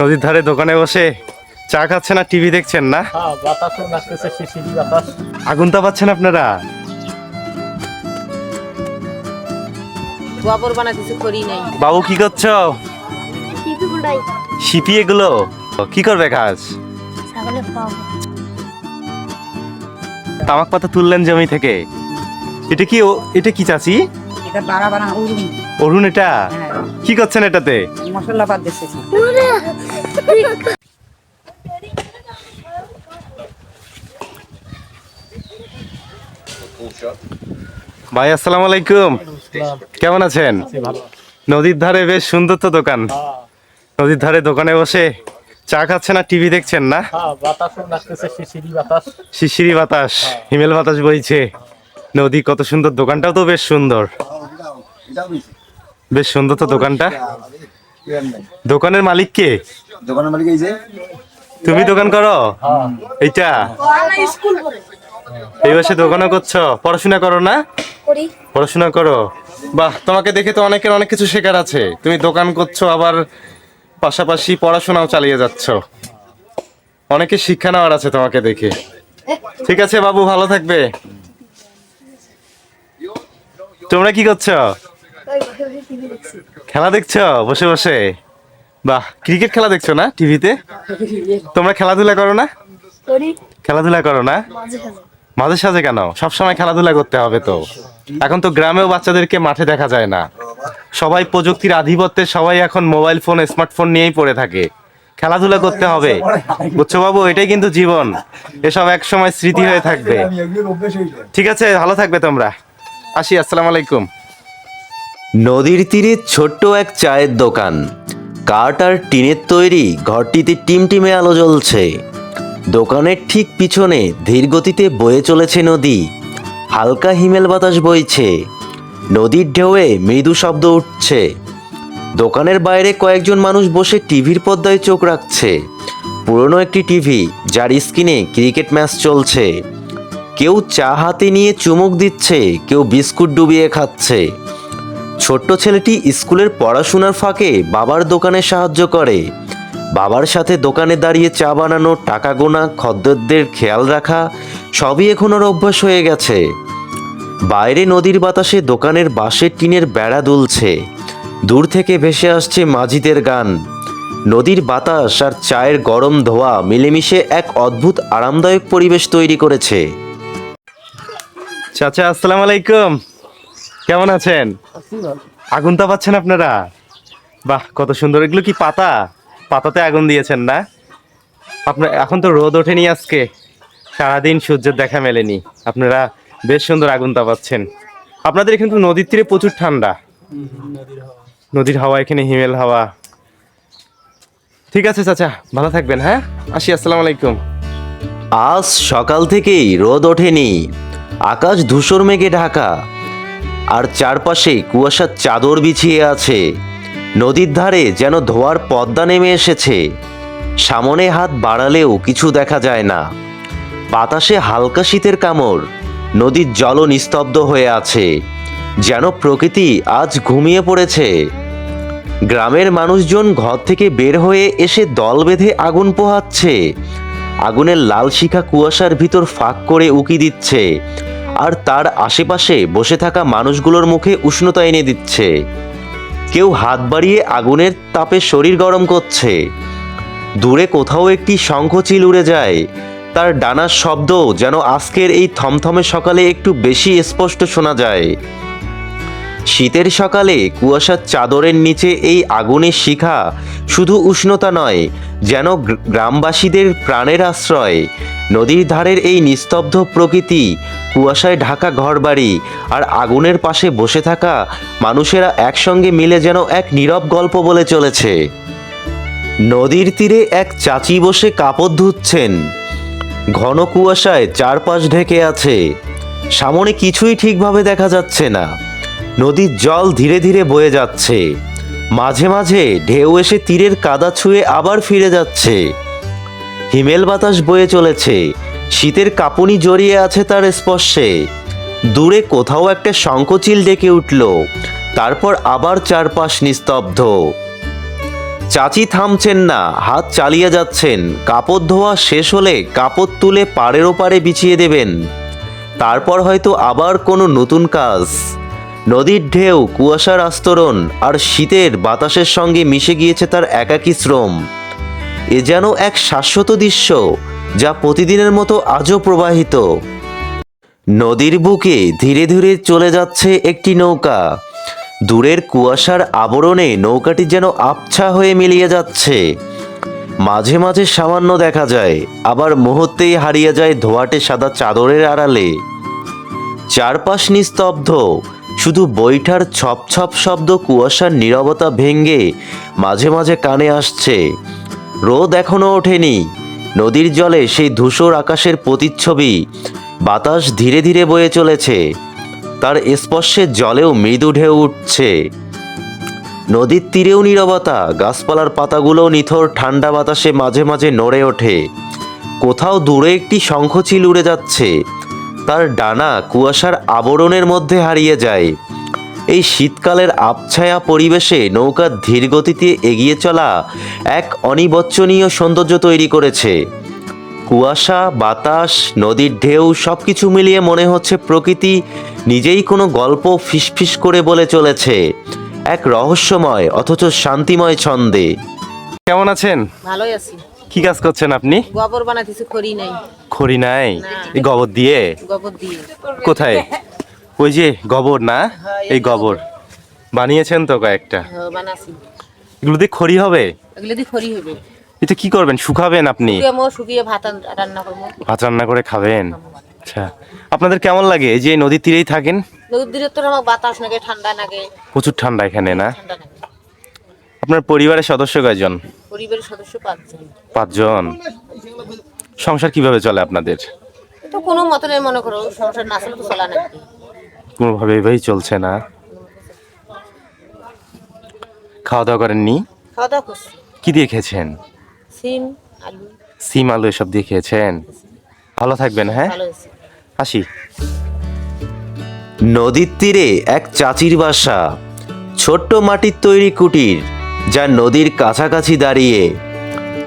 নদীর ধারে দোকানে বসে চা খাচ্ছেন আর টিভি দেখছেন না? আগুন বাতাস। আগুন তাপাচ্ছেন আপনারা? গোবর বানা কিছু করি নাই। বাবু কি করছ? শিপি এগুলো? কি করবে কাজ? তামাক পাতা তুললেন জমি থেকে। এটা কি এটা কি চাচি? এটা বাড়া বাড়া উড়ুন অরুণ এটা? হ্যাঁ। কি করছেন এটাতে? মশলা বাদ ভাই আসসালামু আলাইকুম। কেমন আছেন? নদীর ধারে বেশ সুন্দর তো দোকান। নদীর ধারে দোকানে বসে চা খাচ্ছেন আর টিভি দেখছেন না? হ্যাঁ বাতাসও বাতাস। শিশিরি বাতাস হিমেল বাতাস বইছে। নদী কত সুন্দর দোকানটাও তো বেশ সুন্দর। বেশ সুন্দর তো দোকানটা। দোকানের মালিক কে? দোকানের মালিক এই যে। তুমি দোকান করো? হ্যাঁ। এইটা? এই বসে দোকানও করছ? পড়াশোনা করো না? পড়াশোনা করো। বাহ তোমাকে দেখে তো অনেকের অনেক কিছু শেখার আছে। তুমি দোকান করছ আবার পাশাপাশি পড়াশোনাও চালিয়ে যাচ্ছ। অনেকে শিক্ষা নেওয়ার আছে তোমাকে দেখে। ঠিক আছে বাবু ভালো থাকবে। তোমরা কি করছ? খেলা দেখছ? বসে বসে। বাহ ক্রিকেট খেলা দেখছ না টিভিতে? তোমরা খেলাধুলা করো না? খেলাধুলা করো না? মাঝে সাঝে। কেন? সবসময় খেলাধুলা করতে হবে তো। এখন তো গ্রামেও বাচ্চাদেরকে মাঠে দেখা যায় না। সবাই প্রযুক্তির আধিপত্যে সবাই এখন মোবাইল ফোন স্মার্টফোন নিয়েই পড়ে থাকে। খেলাধুলা করতে হবে। বুঝছ বাবু এটাই কিন্তু জীবন। এসব এক সময় স্মৃতি হয়ে থাকবে। ঠিক আছে ভালো থাকবে তোমরা। আসি আসসালামু আলাইকুম। নদীর তীরে ছোট্ট এক চায়ের দোকান। কাঠ আর টিনের তৈরি ঘরটিতে টিমটিমে আলো জ্বলছে। দোকানের ঠিক পিছনে ধীর গতিতে বয়ে চলেছে নদী। হালকা হিমেল বাতাস বইছে। নদীর ঢেউয়ে মৃদু শব্দ উঠছে। দোকানের বাইরে কয়েকজন মানুষ বসে টিভির পর্দায় চোখ রাখছে। পুরনো একটি টিভি, যার স্ক্রিনে ক্রিকেট ম্যাচ চলছে। কেউ চা হাতে নিয়ে চুমুক দিচ্ছে, কেউ বিস্কুট ডুবিয়ে খাচ্ছে। ছোট্ট ছেলেটি স্কুলের পড়াশোনার ফাঁকে বাবার দোকানে সাহায্য করে। বাবার সাথে দোকানে দাঁড়িয়ে চা বানানো, টাকা গোনা, খদ্দেরদের খেয়াল রাখা, সবই এখন ওর অভ্যাস হয়ে গেছে। বাইরে নদীর বাতাসে দোকানের বাঁশের টিনের বেড়া দুলছে। দূর থেকে ভেসে আসছে মাঝিদের গান। নদীর বাতাস আর চায়ের গরম ধোয়া মিলেমিশে এক অদ্ভুত আরামদায়ক পরিবেশ তৈরি করেছে। চাচা, আসসালামু আলাইকুম। কেমন আছেন? আগুন তাপাচ্ছেন আপনারা? বাহ কত সুন্দর। এগুলো কি পাতা? পাতাতে আগুন দিয়েছেন না? আপনার এখন তো রোদ ওঠেনি আজকে। সারাদিন সূর্যের দেখা মেলেনি। আপনারা বেশ সুন্দর আগুন তাপাচ্ছেন আপনাদের এখানে তো নদীর তীরে প্রচুর ঠান্ডা। নদীর হাওয়া এখানে হিমেল হাওয়া। ঠিক আছে চাচা ভালো থাকবেন হ্যাঁ? আসি আসসালামু আলাইকুম। আজ সকাল থেকেই রোদ ওঠেনি। আকাশ ধূসর মেঘে ঢাকা। আর চারপাশে কুয়াশার চাদর বিছিয়ে আছে। নদীর ধারে যেন ধোয়ার পদ্মা নেমে এসেছে। সামনে হাত বাড়ালেও কিছু দেখা যায় না। বাতাসে হালকা শীতের কামড়। নদীর জল নিস্তব্ধ হয়ে আছে। যেন প্রকৃতি আজ ঘুমিয়ে পড়েছে। গ্রামের মানুষজন ঘর থেকে বের হয়ে এসে দল বেঁধে আগুন পোহাচ্ছে। আগুনের লাল শিখা কুয়াশার ভিতর ফাঁক করে উকি দিচ্ছে। আর তার আশেপাশে বসে থাকা মানুষগুলোর মুখে উষ্ণতা এনে দিচ্ছে। কেউ হাত বাড়িয়ে আগুনের তাপে শরীর গরম করছে। দূরে কোথাও একটি শঙ্খচিল উড়ে যায়। তার ডানার শব্দ যেন আজকের এই থমথমে সকালে একটু বেশি স্পষ্ট শোনা যায়। শীতের সকালে কুয়াশার চাদরের নিচে এই আগুনের শিখা শুধু উষ্ণতা নয়, যেন গ্রামবাসীদের প্রাণের আশ্রয়। নদীর ধারের এই নিস্তব্ধ প্রকৃতি, কুয়াশায় ঢাকা ঘরবাড়ি আর আগুনের পাশে বসে থাকা মানুষেরা একসঙ্গে মিলে যেন এক নীরব গল্প বলে চলেছে। নদীর তীরে এক চাচি বসে কাপড় ধুচ্ছেন। ঘন কুয়াশায় চারপাশ ঢেকে আছে। সামনে কিছুই ঠিকভাবে দেখা যাচ্ছে না। নদীর জল ধীরে ধীরে বয়ে যাচ্ছে। মাঝে মাঝে ঢেউ এসে তীরের কাদা ছুঁয়ে আবার ফিরে যাচ্ছে। হিমেল বাতাস বয়ে চলেছে। শীতের কাঁপুনি জড়িয়ে আছে তার স্পর্শে। দূরে কোথাও একটা শঙ্খচিল ডেকে উঠল। তারপর আবার চারপাশ নিস্তব্ধ। চাচি থামছেন না, হাত চালিয়ে যাচ্ছেন। কাপড় ধোয়া শেষ হলে কাপড় তুলে পাড়ের ওপারে বিছিয়ে দেবেন। তারপর হয়তো আবার কোনো নতুন কাজ। নদীর ঢেউ, কুয়াশার আস্তরণ আর শীতের বাতাসের সঙ্গে মিশে গিয়েছে তার একাকী শ্রম। এ যেন এক শাশ্বত দৃশ্য যা প্রতিদিনের মতো আজও প্রবাহিত। নদীর বুকে ধীরে ধীরে চলে যাচ্ছে একটি নৌকা। দূরের কুয়াশার আবরণে নৌকাটি যেন আবছা হয়ে মিলিয়ে যাচ্ছে। মাঝে মাঝে সামান্য দেখা যায়, আবার মুহূর্তেই হারিয়ে যায় ধোয়াটে সাদা চাদরের আড়ালে। চারপাশ নিস্তব্ধ শুধু বৈঠার ছপ ছপ শব্দ কুয়াশার নীরবতা ভেঙ্গে মাঝে মাঝে কানে আসছে। রোদ এখনও ওঠেনি। নদীর জলে সেই ধূসর আকাশের প্রতিচ্ছবি। বাতাস ধীরে ধীরে বয়ে চলেছে। তার স্পর্শে জলেও মৃদু ঢেউ উঠছে। নদীর তীরেও নীরবতা, গাছপালার পাতাগুলো নিথর ঠান্ডা বাতাসে মাঝে মাঝে নড়ে ওঠে। কোথাও দূরে একটি শঙ্খচিল উড়ে যাচ্ছে। তার ডানা কুয়াশার আবরণের মধ্যে হারিয়ে যায়। এই শীতকালের আবছায়া পরিবেশে নৌকা ধীর গতিতে এগিয়ে চলা এক অনিবচ্চনীয় সৌন্দর্য তৈরি করেছে। কুয়াশা বাতাস নদীর ঢেউ সব কিছু মিলিয়ে মনে হচ্ছে প্রকৃতি নিজেই কোনো গল্প ফিসফিস করে বলে চলেছে। এক রহস্যময় অথচ শান্তিময় ছন্দে। কেমন আছেন? ভালোই আছি। কি কাজ করছেন আপনি? গোবর বানাইতেছি খড়ি নাই। খড়ি নাই? এই গোবর দিয়ে? গোবর দিয়ে। কোথায়? ওই যে গোবর না? এই গোবর। বানিয়েছেন তো কয়েকটা। হ্যাঁ, বানাছি। এগুলো দিয়ে খড়ি হবে? এগুলো দিয়ে খড়ি হবে। এটা কি করবেন? শুকাবেন আপনি? শুকিয়ে ভাত রান্না করব। ভাত রান্না করে খাবেন? আচ্ছা। আপনাদের কেমন লাগে? এই যে নদীর তীরেই থাকেন? নদীর দিকে তো আমার বাতাস নাগে ঠান্ডা নাগে। প্রচুর ঠান্ডা এখানে না? আপনার পরিবারের সদস্য কয়জন? পরিবারের সদস্য পাঁচজন। পাঁচজন? সংসার কীভাবে চলে আপনাদের? তো কোনো মতনের মনে করো সংসার না আসলে তো চলা না। কোনোভাবে এভাবেই চলছে না? খাওয়া দাওয়া করেননি? খাওয়া দাওয়া করছি। কি দিয়ে খেয়েছেন? সিম আলু। সিম আলু এসব দিয়ে খেয়েছেন? ভালো থাকবেন হ্যাঁ? আসি। নদীর তীরে এক চাচির বাসা ছোট্ট মাটির তৈরি কুটির। যা নদীর কাছাকাছি দাঁড়িয়ে।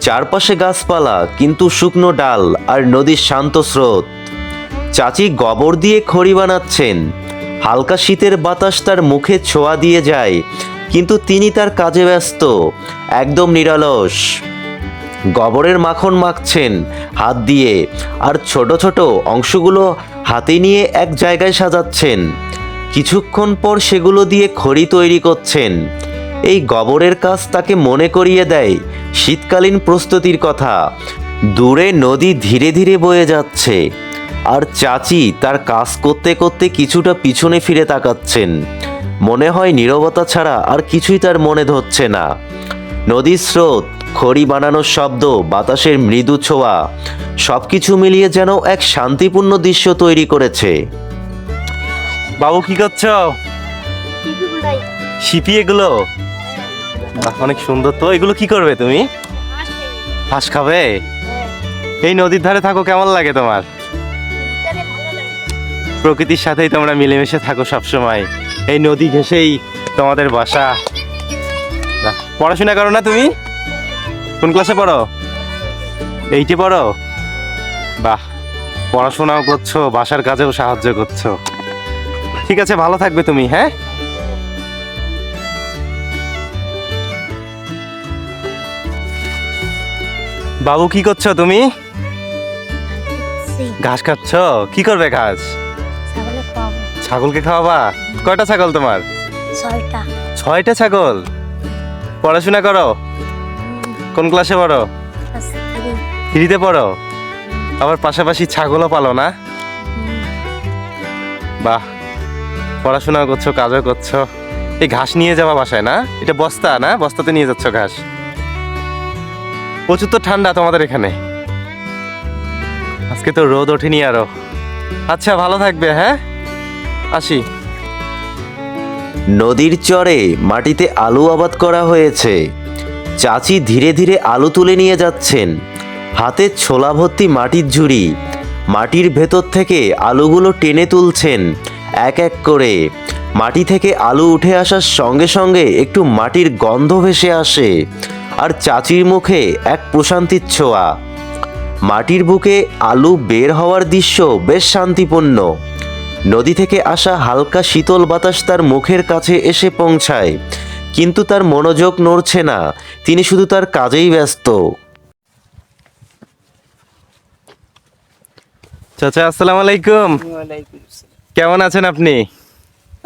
চারপাশে গাছপালা, কিন্তু শুকনো ডাল আর নদীর শান্ত স্রোত। চাচি গোবর দিয়ে খড়ি বানাচ্ছেন। হালকা শীতের বাতাস তার মুখে ছোঁয়া দিয়ে যায়, কিন্তু তিনি তার কাজে ব্যস্ত, একদম নিরলস। গোবরের মাখন মাখছেন হাত দিয়ে, আর ছোট ছোট অংশগুলো হাতে নিয়ে এক জায়গায় সাজাচ্ছেন। কিছুক্ষণ পর সেগুলো দিয়ে খড়ি তৈরি করছেন। এই গোবরের কাজ তাকে মনে করিয়ে দেয় শীতকালীন প্রস্তুতির কথা। দূরে নদী ধীরে ধীরে বয়ে যাচ্ছে আর চাচি তার কাজ করতে করতে কিছুটা পিছনে ফিরে তাকাচ্ছেন। মনে হয় নীরবতা ছাড়া আর কিছুই তার মনে ধরছে না। নদীর স্রোত খড়ি বানানোর শব্দ বাতাসের মৃদু ছোঁয়া সব কিছু মিলিয়ে যেন এক শান্তিপূর্ণ দৃশ্য তৈরি করেছে। বাবু কি করছ? টিভি উল্টাই শিপি এগুলো? বাহ, অনেক সুন্দর। তো এগুলো কি করবে তুমি? হাঁস খাবে? এই নদীর ধারে থাকো কেমন লাগে তোমার? প্রকৃতির সাথেই তোমরা মিলেমিশে থাকো সব সময় এই নদী ঘেঁষেই তোমাদের বাসা। পড়াশোনা করো না তুমি? কোন ক্লাসে পড়ো? এইটে পড়ো? বাহ পড়াশোনাও করছ বাসার কাজেও সাহায্য করছ। ঠিক আছে ভালো থাকবে তুমি হ্যাঁ? বাবু কি করছ তুমি? ঘাস খাচ্ছ? কি করবে ঘাস? ছাগলকে খাওয়াবা। কয়টা ছাগল তোমার? ছয়টা। ছাগল? পড়াশোনা করো? কোন ক্লাসে পড়ো? থ্রিতে পড়ো? আবার পাশাপাশি ছাগলও পালো না? বাহ। পড়াশোনা করছ কাজও করছ। এই ঘাস নিয়ে যাওয়া বাসায় না? এটা বস্তা না? বস্তাতে নিয়ে যাচ্ছ ঘাস? প্রচুর তো ঠান্ডা তোমাদের এখানে। আজকে তো রোদ ওঠেনি আরও। আচ্ছা ভালো থাকবে হ্যাঁ? আসি। নদীর চরে মাটিতে আলু আবাদ করা হয়েছে। চাচি ধীরে ধীরে আলু তুলে নিয়ে যাচ্ছেন। হাতে ছোলা ভর্তি মাটির ঝুড়ি। মাটির ভেতর থেকে আলুগুলো টেনে তুলছেন এক এক করে। মাটি থেকে আলু উঠে আসার সঙ্গে সঙ্গে একটু মাটির গন্ধ ভেসে আসে। আর চাচির মুখে এক প্রশান্তির ছোঁয়া। মাটির বুকে আলু বের হওয়ার দৃশ্য বেশ শান্তিপূর্ণ। নদী থেকে আসা হালকা শীতল বাতাস তার মুখের কাছে এসে পৌঁছায়। কিন্তু তার মনোযোগ নড়ছে না তিনি শুধু তার কাজেই ব্যস্ত। চাচা আসসালামু আলাইকুম। কেমন আছেন আপনি?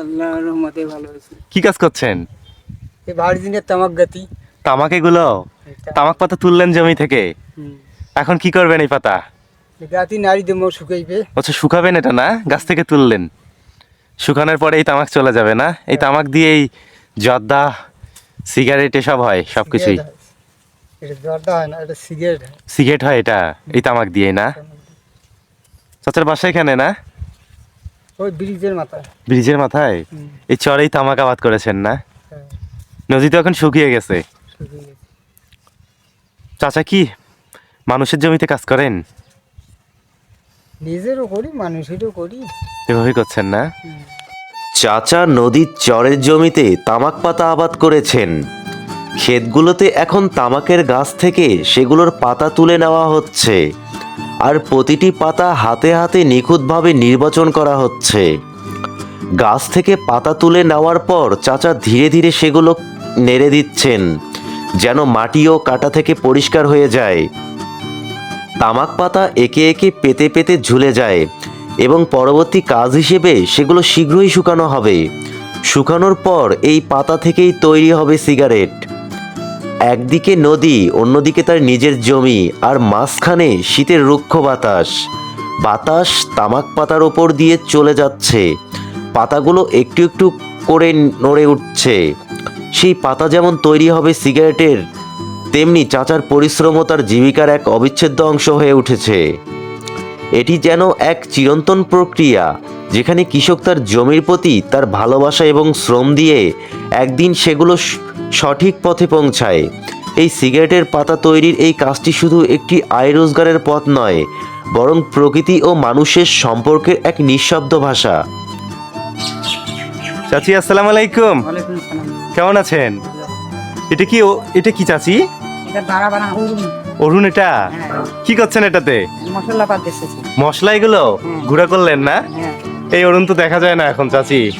আল্লাহর রহমতে ভালো আছি। কি কাজ করছেন? ভার্জিনের তামাক গাতি তামাক এগুলো? তামাক পাতা তুললেন জমি থেকে? এখন কি করবেন এই পাতা? গাতি নারী দেমো শুকাইবে। আচ্ছা শুকাবেন এটা না? গাছ থেকে তুললেন। শুকানোর পরে এই তামাক চলে যাবে না? এই তামাক দিয়েই জর্দা সিগারেট এসব হয় সব কিছুই হয়। সিগারেট হয়। এটা? এই তামাক দিয়ে না? চাচার বাসা এখানে না? ওই ব্রিজের মাথায়। ব্রিজের মাথায়? এই চরেই তামাক আবাদ করেছেন না? হ্যাঁ, নদী তো এখন শুকিয়ে গেছে। চাচা কি মানুষের জমিতে কাজ করেন? নিজেরও করি মানুষেরও করি। এভাবেই করছেন না? চাচা নদীর চরের জমিতে তামাক পাতা আবাদ করেছেন। ক্ষেতগুলোতে এখন তামাকের গাছ থেকে সেগুলোর পাতা তুলে নেওয়া হচ্ছে। আর প্রতিটি পাতা হাতে হাতে নিখুঁতভাবে নির্বাচন করা হচ্ছে। গাছ থেকে পাতা তুলে নেওয়ার পর চাচা ধীরে ধীরে সেগুলো নেড়ে দিচ্ছেন। যেন মাটি ও কাটা থেকে পরিষ্কার হয়ে যায়। তামাক পাতা একে একে পেতে পেতে ঝুলে যায় এবং পরবর্তী কাজ হিসেবে সেগুলো শীঘ্রই শুকানো হবে। শুকানোর পর এই পাতা থেকেই তৈরি হবে সিগারেট। একদিকে নদী, অন্যদিকে তার নিজের জমি আর মাঝখানে শীতের রুক্ষ বাতাস। বাতাস তামাক পাতার ওপর দিয়ে চলে যাচ্ছে। পাতাগুলো একটু একটু করে নড়ে উঠছে। সেই পাতা যেমন তৈরি হবে সিগারেটের তেমনি চাচার পরিশ্রম তার জীবিকার এক অবিচ্ছেদ্য অংশ হয়ে উঠেছে। এটি যেন এক চিরন্তন প্রক্রিয়া যেখানে কৃষক তার জমির প্রতি তার ভালোবাসা এবং শ্রম দিয়ে একদিন সেগুলো সঠিক পথে পৌঁছায়। এই সিগারেটের পাতা তৈরির এই কাজটি শুধু একটি আয় রোজগারের পথ নয় বরং প্রকৃতি ও মানুষের সম্পর্কের এক নিঃশব্দ ভাষা। চাচি আসসালামু আলাইকুম। কেমন আছেন? এটা কি এটা কি চাচি? অরুণ। এটা? কি করছেন এটাতে? মশলা এগুলো? গুঁড়া করলেন না? হ্যাঁ। এই অরুণ তো দেখা যায় না এখন চাচি।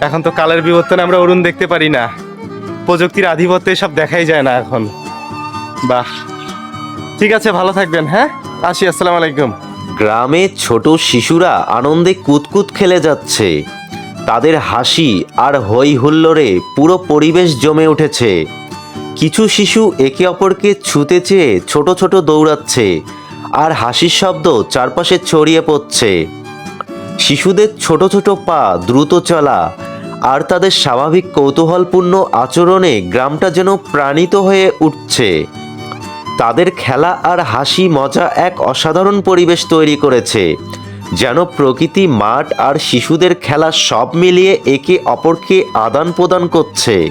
এখন তো কালের বিবর্তনে আমরা অরুণ দেখতে পারি না। প্রযুক্তির আধিপত্যে সব দেখাই যায় না এখন। বাহ। ঠিক আছে ভালো থাকবেন হ্যাঁ? আসি আসসালামু আলাইকুম। গ্রামে ছোট শিশুরা আনন্দে কুতকুত খেলে যাচ্ছে। তাদের হাসি আর হই হুল্লোড়ে পুরো পরিবেশ জমে উঠেছে। কিছু শিশু একে অপরকে ছুতে চেয়ে ছোট ছোট দৌড়াচ্ছে আর হাসির শব্দ চারপাশে ছড়িয়ে পড়ছে। শিশুদের ছোট ছোট পা দ্রুত চলা আর তাদের স্বাভাবিক কৌতূহলপূর্ণ আচরণে গ্রামটা যেন প্রাণিত হয়ে উঠছে। তাদের খেলা আর হাসি মজা এক অসাধারণ পরিবেশ তৈরি করেছে। যেন প্রকৃতি মাঠ আর শিশুদের খেলা সব মিলিয়ে একে অপরকে আদান প্রদান করছে।